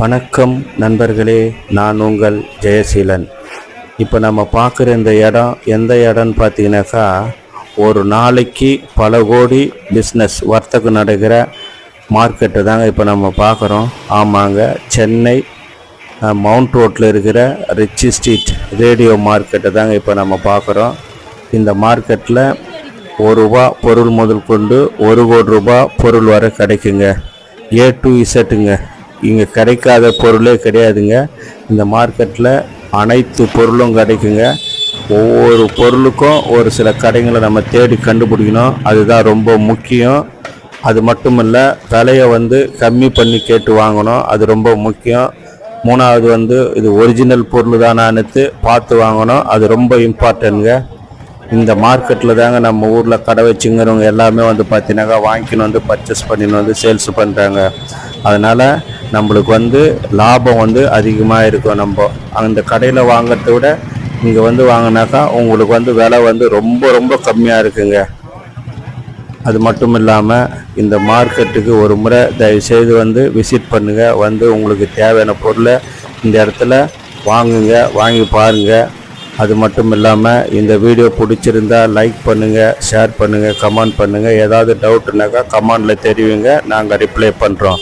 வணக்கம் நண்பர்களே நான் உங்கள் ஜெயசீலன். இப்போ நம்ம பார்க்குற இந்த இடம் எந்த இடம்னு பார்த்தீங்கன்னாக்கா ஒரு நாளைக்கு பல கோடி பிஸ்னஸ் வர்த்தகம் நடக்கிற மார்க்கெட்டை தாங்க இப்போ நம்ம பார்க்குறோம். ஆமாங்க சென்னை மவுண்ட் ரோட்டில் இருக்கிற ரிச்சி ஸ்ட்ரீட் ரேடியோ மார்க்கெட்டை தாங்க இப்போ நம்ம பார்க்குறோம். இந்த மார்க்கெட்டில் ஒரு ரூபா பொருள் முதல் கொண்டு ஒரு கோடி ரூபாய் பொருள் வரை கிடைக்குங்க. ஏ டு இசட்டுங்க இங்கே கிடைக்காத பொருளே கிடையாதுங்க. இந்த மார்க்கெட்டில் அனைத்து பொருளும் கிடைக்குங்க. ஒவ்வொரு பொருளுக்கும் ஒரு சில கடைங்களை நம்ம தேடி கண்டுபிடிக்கணும். அதுதான் ரொம்ப முக்கியம். அது மட்டும் இல்லை விலையை வந்து கம்மி பண்ணி கேட்டு வாங்கணும். அது ரொம்ப முக்கியம். மூணாவது வந்து இது ஒரிஜினல் பொருள் தானான்னு பார்த்து வாங்கணும். அது ரொம்ப இம்பார்ட்டன்ங்க இந்த மார்க்கெட்டில் தாங்க நம்ம ஊரில் கடை வச்சுங்கிறவங்க எல்லாமே வந்து பார்த்தீங்கன்னாக்கா வாங்கின்னு வந்து பர்ச்சேஸ் பண்ணின்னு வந்து சேல்ஸ் பண்ணுறாங்க அதனால் நம்மளுக்கு வந்து லாபம் வந்து அதிகமாக இருக்கும் நம்ம. அந்த கடையில் வாங்கிறத விட இங்கே வந்து வாங்கினாக்கா உங்களுக்கு வந்து விலை வந்து ரொம்ப ரொம்ப கம்மியாக இருக்குங்க. அது மட்டும் இல்லாமல் இந்த மார்க்கெட்டுக்கு ஒரு முறை தயவுசெய்து வந்து விசிட் பண்ணுங்கள் வந்து உங்களுக்கு தேவையான பொருளை இந்த இடத்துல வாங்குங்க வாங்கி பாருங்கள் அது மட்டும் இல்லாமல் இந்த வீடியோ பிடிச்சிருந்தா லைக் பண்ணுங்கள் ஷேர் பண்ணுங்கள் கமெண்ட் பண்ணுங்கள் ஏதாவது டவுட்னாக்கா கமெண்டில் தெரிவிங்க. நாங்கள் ரிப்ளை பண்ணுறோம்